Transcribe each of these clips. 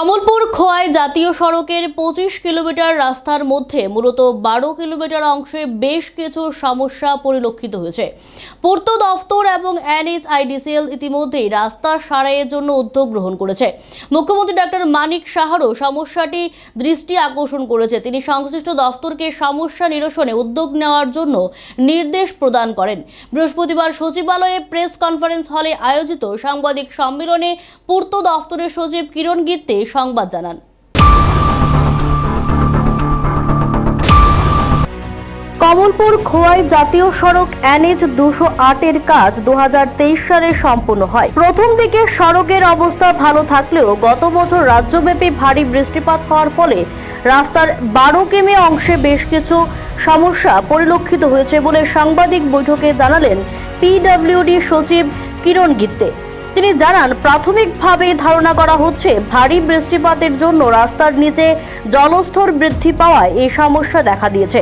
কমলপুর খোয়াই জাতীয় সড়কের পঁচিশ কিলোমিটার রাস্তার মধ্যে মূলত বারো কিলোমিটার অংশে বেশ কিছু সমস্যা পরিলক্ষিত হয়েছে। পূর্ত দফতর এবং এনএইচআইডিসিএল ইতিমধ্যেই রাস্তা সারাইয়ের জন্য উদ্যোগ গ্রহণ করেছে। মুখ্যমন্ত্রী ডক্টর মানিক সাহারও সমস্যাটি দৃষ্টি আকর্ষণ করেছে। তিনি সংশ্লিষ্ট দফতরকে সমস্যা নিরসনে উদ্যোগ নেওয়ার জন্য নির্দেশ প্রদান করেন। বৃহস্পতিবার সচিবালয়ে প্রেস কনফারেন্স হলে আয়োজিত সাংবাদিক সম্মেলনে পূর্ত দফতরের সচিব কিরণ গিত্তে সংবাদ জানান। কমলপুর খোয়াই জাতীয় সড়ক এনএচ দুশো আটের কাজ দু সালে সম্পূর্ণ হয়। প্রথম দিকে সড়কের অবস্থা ভালো থাকলেও গত বছর রাজ্যব্যাপী ভারী বৃষ্টিপাত হওয়ার ফলে রাস্তার বারো কিমি অংশে বেশ কিছু সমস্যা পরিলক্ষিত হয়েছে বলে সাংবাদিক বৈঠকে জানালেন পিডব্লিউডি সচিব কিরণ গিত্তে। তিনি জানান, প্রাথমিকভাবে ধারণা করা হচ্ছে, ভারী বৃষ্টিপাতের জন্য রাস্তার নিচে জলস্তর বৃদ্ধি পাওয়ায় এই সমস্যা দেখা দিয়েছে।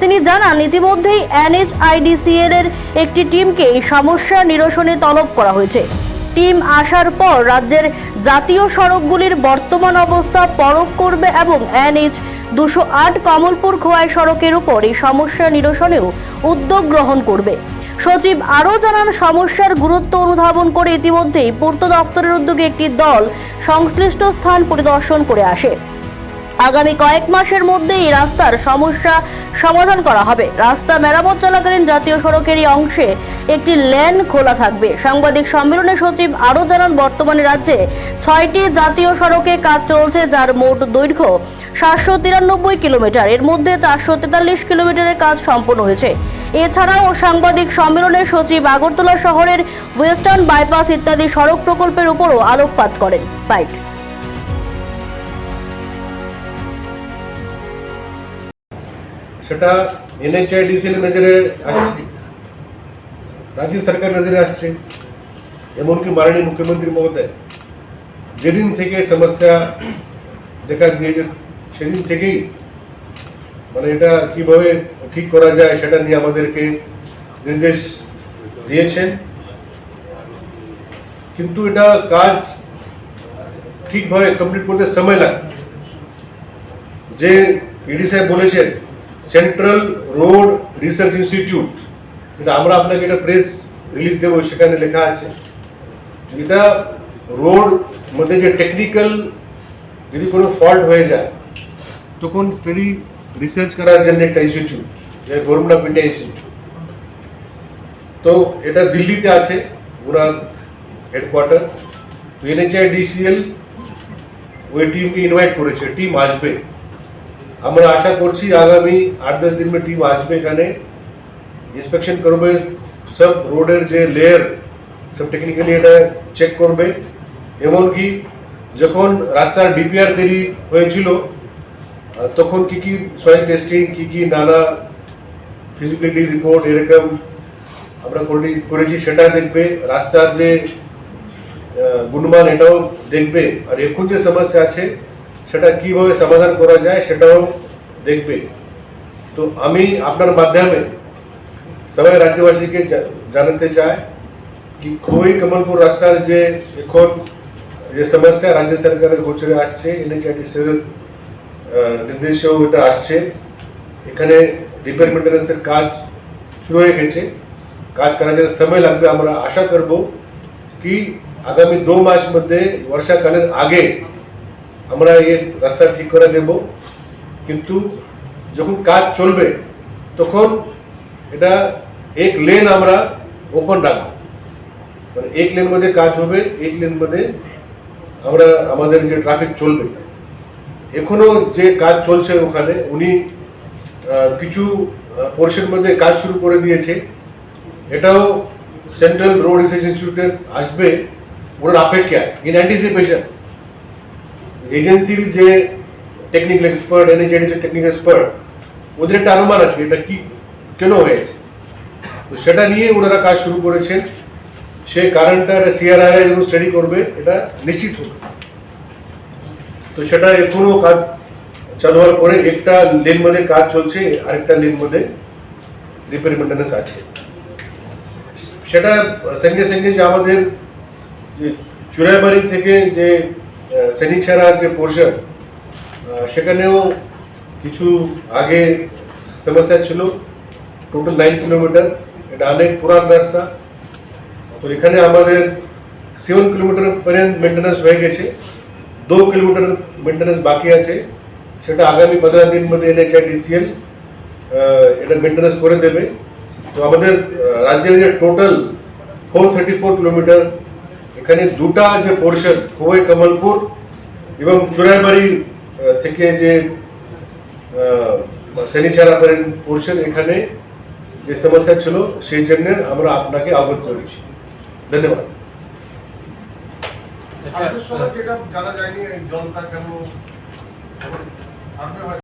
তিনি জানান, ইতিমধ্যেই এনএইচআইডিসিএল এর একটি টিমকে এই সমস্যা নিরসনে তলব করা হয়েছে। টিম আসার পর রাজ্যের জাতীয় সড়কগুলির বর্তমান অবস্থা পরখ করবে এবং এনএইচ দুশো আট কমলপুর খোয়াই সড়কের উপর এই সমস্যা নিরসনেও উদ্যোগ গ্রহণ করবে। সচিব আরও জানান, সমস্যার গুরুত্ব অনুধাবন করে ইতিমধ্যেই পূর্ত দফতরের উদ্যোগে একটি দল সংশ্লিষ্ট স্থান পরিদর্শন করে আসে। আগামী কয়েক মাসের মধ্যে এই রাস্তার সমস্যা সমাধান করা হবে। রাস্তা মেরামত চলাকালীন জাতীয় সড়কের এই অংশে একটি লেন খোলা থাকবে। সাংবাদিক সম্মেলনে সচিব আরও জানান, বর্তমানে রাজ্যে ছয়টি জাতীয় সড়কে কাজ চলছে, যার মোট দৈর্ঘ্য সাতশো তিরানব্বই কিলোমিটার। এর মধ্যে চারশো তেতাল্লিশ কিলোমিটারের কাজ সম্পন্ন হয়েছে। এছাড়াও সাংবাদিক সম্মেলনে সচিব আগরতলা শহরের ওয়েস্টার্ন বাইপাস ইত্যাদি সড়ক প্রকল্পের উপরও আলোকপাত করেন। বাইট। সেটা এনএচআইডিসিএল নজরে আসছে। রাজ্য সরকার নজরে আসছে। এমনকি মাননীয় মুখ্যমন্ত্রী মহোদয় যেদিন থেকে সমস্যা দেখা দিয়েছে সেদিন থেকেই মানে এটা কীভাবে ঠিক করা যায় সেটা নিয়ে আমাদেরকে নির্দেশ দিয়েছেন। কিন্তু এটা কাজ ঠিকভাবে কমপ্লিট করতে সময় লাগে। যে ইডি সাহেব বলেছেন সেন্ট্রাল রোড রিসার্চ ইনস্টিটিউট যেটা আমরা আপনাকে একটা প্রেস রিলিজ দেবো, সেখানে লেখা আছে। এটা রোড মধ্যে যে টেকনিক্যাল যদি কোনো ফল্ট হয়ে যায়, তখন স্টাডি রিসার্চ করার জন্য একটা ইনস্টিটিউট যে গভর্নমেন্ট অফ ইন্ডিয়া ইনস্টিটিউট তো এটা দিল্লিতে আছে ওনার হেডকোয়ার্টার তো এনএচআই ডিসিএল ওই টিমকে ইনভাইট করেছে টিম আসবে। আমরা আশা করছি আগামী আট দশ দিন টিম আসবে এখানে। ইন্সপেকশন করবে, সব রোডের যে লেয়ার সব টেকনিক্যালি এটা চেক করবে। এমনকি যখন রাস্তার ডিপিআর তৈরি হয়েছিল তখন কি কি সয়েল টেস্টিং কি কি নানা ফিজিবিলিটি রিপোর্ট এরকম আমরা করি- করেছি সেটা দেখবে রাস্তার যে আহ, গুণমান এটাও দেখবে আর এখন যে সমস্যা আছে সেটা কীভাবে সমাধান করা যায় সেটাও দেখবে। তো আমি আপনার মাধ্যমে সবাই রাজ্যবাসীকে জা- জানাতে চাই কি খোই কমলপুর রাস্তার যে এখন যে সমস্যা রাজ্য সরকারের গোচরে আসছে এনএচআইডিসির নির্দেশেও এটা আসছে। এখানে রিপেয়ার মেনটেন্যান্সের কাজ শুরু হয়ে গেছে। কাজ করার জন্য সময় লাগবে। আমরা আশা করব কি আগামী দু মাস মধ্যে বর্ষাকালের আগে আমরা এই রাস্তা ঠিক করে দেব। কিন্তু যখন কাজ চলবে, তখন এটা এক লেন আমরা ওপেন রাখব। মানে এক লেন মধ্যে কাজ হবে, এক লেন মধ্যে আমরা, আমাদের যে ট্রাফিক চলবে। এখনও যে কাজ চলছে ওখানে, উনি কিছু পোর্শন মধ্যে কাজ শুরু করে দিয়েছে। এটাও সেন্ট্রাল রোড রিসার্চ ইনস্টিটিউটের আসবে, ওনার অপেক্ষা ইন অ্যান্টিসিপেশন এজেন্সির যে টেকনিক্যাল এক্সপার্ট এনএচআইডিস টেকনিক্যাল এক্সপার্ট ওদের একটা অনুমান আছে, এটা কি, কেন হয়েছে? তো সেটা নিয়ে ওনারা কাজ শুরু করেছেন। সেই কারণটা সিআরআই যখন স্টাডি করবে, এটা নিশ্চিত হবে। তো সেটা এখনও কাজ চালু হওয়ার পরে একটা লেন মধ্যে কাজ চলছে, আরেকটা লেন মধ্যে রিপেয়ার মেনটেন্যান্স আছে। সেটা সঙ্গে সঙ্গে যে আমাদের যে চুরাইবাড়ি থেকে যে সেনিছাড়া যে পোর্শন সেখানেও কিছু আগে সমস্যা ছিল। টোটাল নাইন কিলোমিটার এটা অনেক পুরান রাস্তা। তো এখানে আমাদের সেভেন কিলোমিটার পর্যন্ত মেনটেন্যান্স হয়ে গেছে। দু কিলোমিটার মেনটেন্যান্স বাকি আছে। সেটা আগামী পনেরো দিন মধ্যে এনএচআইডিসিএল এটা মেনটেন্যান্স করে দেবে। তো আমাদের রাজ্যের যে total four thirty four kilometre এখানে দুটা যে পোর্শন খোয়াই কমলপুর এবং চুরাইবাড়ি থেকে যে সেনিছাড়া পোর্শন এখানে যে সমস্যা ছিল, সেই জন্য আমরা আপনাকে অবগত করেছি। ধন্যবাদ। সার্ভের সময় যেটা জানা যায়নি জলটা কেন সার্ভে হয়?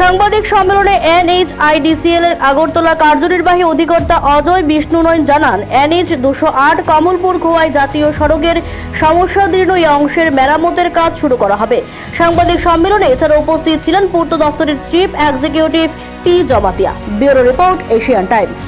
সাংবাদিক সম্মেলনে এনএইচআইডিসিএল এর আগরতলা কার্যনির্বাহী অধিকর্তা অজয় বিষ্ণুনয়ন জানান এনএইচ দুশো আট কমলপুর খোয়াই জাতীয় সড়কের সমস্যাদীর্ণ এই অংশের মেরামতের কাজ শুরু করা হবে। সাংবাদিক সম্মেলনে এছাড়া উপস্থিত ছিলেন পূর্ত দফতরের chief executive P Jamatia. Bureau report Asian Times.